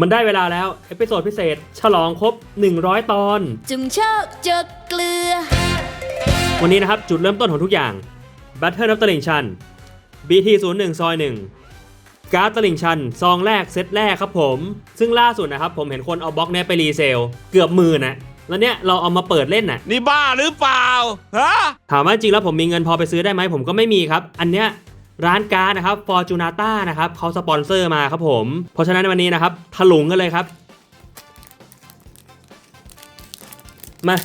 มันได้เวลาแล้ว เอพิโซดพิเศษ ฉลองครบ 100 ตอน จุงโชคจกเกลือ วันนี้นะครับ จุดเริ่มต้นของทุกอย่าง Battle of ตลิ่งชัน BT01 ซอย1การ์ดตลิ่งชัน ซองแรกเซตแรกครับผม ซึ่งล่าสุดนะครับ ผมเห็นคนเอาบล็อกเนี้ยไปรีเซล เกือบหมื่นนะแล้วเนี้ยเราเอามาเปิดเล่นน่ะ นี่บ้าหรือเปล่า ฮะ ถามว่าจริงแล้วผมมีเงินพอไปซื้อได้ไหมผมก็ไม่มีครับ อันเนี้ย ร้านการ์ดนะครับ Fortunata นะครับเขาสปอนเซอร์มาครับผม เพราะฉะนั้นวันนี้นะครับถลุงกันเลยครับ มา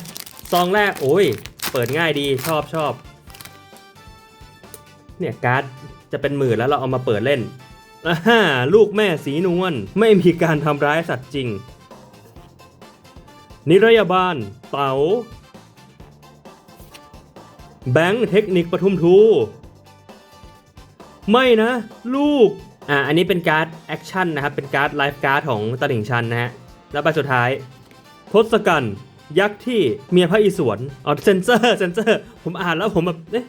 ซองแรกโอ้ย เปิดง่ายดีชอบชอบเนี่ยการ์ดจะเป็นหมื่นแล้วเราเอามาเปิดเล่นอ่าลูกแม่สีนวลไม่มีการทำร้ายสัตว์จริง นิรยาบาล เต๋าแบงค์เทคนิคปทุมทู ไม่นะ ลูก อ่า อันนี้เป็นการ์ดแอคชั่นนะครับ เป็นการ์ดไลฟ์การ์ดของตลิ่งชันนะฮะ แล้วใบสุดท้าย ทศกัณฐ์ยักษ์ที่เมียพระอิศวรอ๋อเซนเซอร์เซนเซอร์ ผมอ่านแล้วผมแบบเอ๊ะ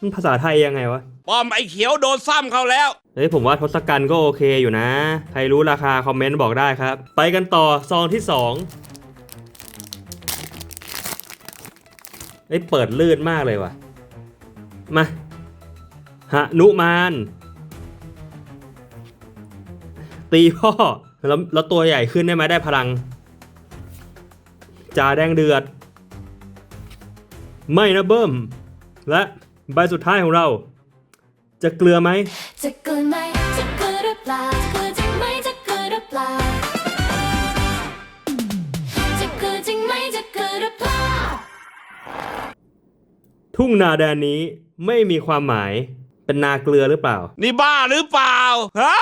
มันภาษาไทยยังไงวะ ป้อมไอ้เขียวโดนซ้ำเขาแล้ว เฮ้ยผมว่าทศกัณฐ์ก็โอเคอยู่นะ ใครรู้ราคาคอมเมนต์บอกได้ครับ ไปกันต่อซองที่2เอ้ยเปิดลื่นมากเลยว่ะ มา หนุมาน ตีพ่อ แล้วแล้วตัวใหญ่ขึ้นได้ไหมได้พลังจ่าแดงเดือด ไม่นะเบิ้ม และใบสุดท้ายของเรา จะเกลือไหม จะเกลือไหมจะเกลือหรือเปล่าจะเกลือจริงไหมจะเกลือหรือเปล่าจะเกลือจริงไหมจะเกลือหรือเปล่า ทุ่งนาแดนนี้ไม่มีความหมาย เป็นนาเกลือหรือเปล่า นี่บ้าหรือเปล่า ฮะ